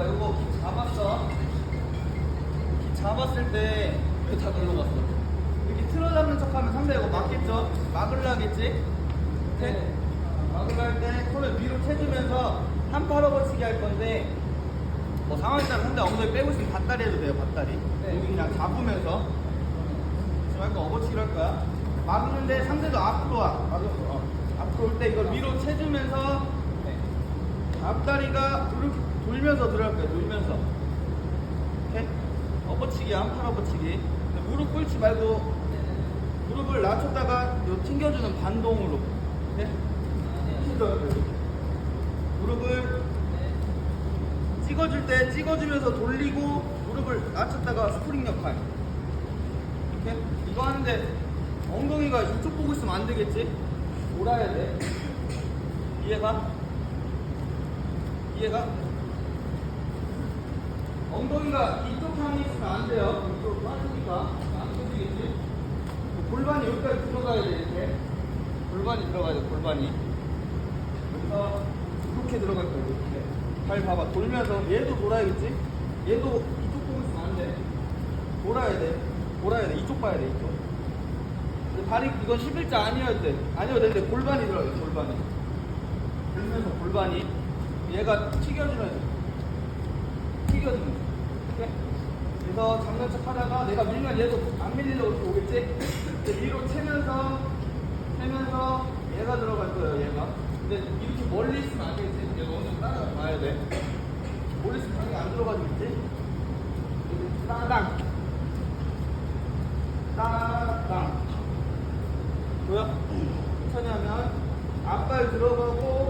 내가 이거 잡았어. 잡았을 때 이거 다 눌러갔어. 이렇게 틀어 잡는 척하면 상대 이거 맞겠죠? 막으려 하겠지? 네. 네. 막으려 할 때 손을 위로 채주면서 한 팔로 걸치기 할 건데 뭐 상황에 따라 상대 엉덩이 빼고 싶으면 밭다리 해도 돼요. 밭다리. 여기 네. 그냥 잡으면서 지금 할거 어버치기로 할 거야. 막는데 상대도 앞으로 와. 앞으로 올 때 이걸 위로 채주면서 앞다리가 이렇게 돌면서 들어갈 거야 돌면서 오케이? 업어치기야 한팔 업어치기 근데 무릎 꿇지 말고 무릎을 낮췄다가 요 튕겨주는 반동으로 이렇게. 무릎을 찍어줄 때 찍어주면서 돌리고 무릎을 낮췄다가 스프링 역할 이렇게 이거 하는데 엉덩이가 이쪽 보고 있으면 안 되겠지? 돌아야 돼 이해가? 이해가? 엉덩이가 이쪽 향이 있으면 안 돼요. 이쪽으로 빠지니까 안 펴지겠지? 골반이 여기까지 들어가야 돼 이렇게 골반이 들어가야 돼 골반이. 그래서 이렇게 들어갈 거야 이렇게. 발 봐봐. 돌면서 얘도 돌아야겠지? 얘도 이쪽 보고 있으면 안 돼. 돌아야 돼. 돌아야 돼. 이쪽 봐야 돼 이쪽. 발이 이건 11자 아니어야 돼. 아니어야 되는데 골반이 들어가야 돼 골반이. 돌면서 골반이 얘가 튀겨주면 돼 튀겨주면 그래서 잡는 척 하다가 내가 밀면 얘도 안 밀리려고 오겠지? 근데 위로 채면서 채면서 얘가 들어갈 거예요 얘가. 근데 이렇게 멀리 있으면 안 되겠지? 얘가 어느 정도 따라가야 돼. 멀리 있으면 당연히 안 들어가지겠지? 따당. 따당. 뭐야? 천천히 하면 앞발 들어가고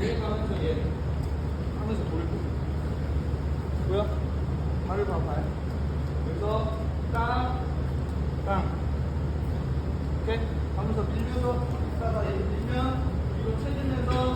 얘 하면서 얘 하면서 돌을 끄고 뭐야? 발을 봐봐요 여기서 땅, 땅. 이렇게 하면서 밀면서 쭉 있다가 밀면 이거 체리면서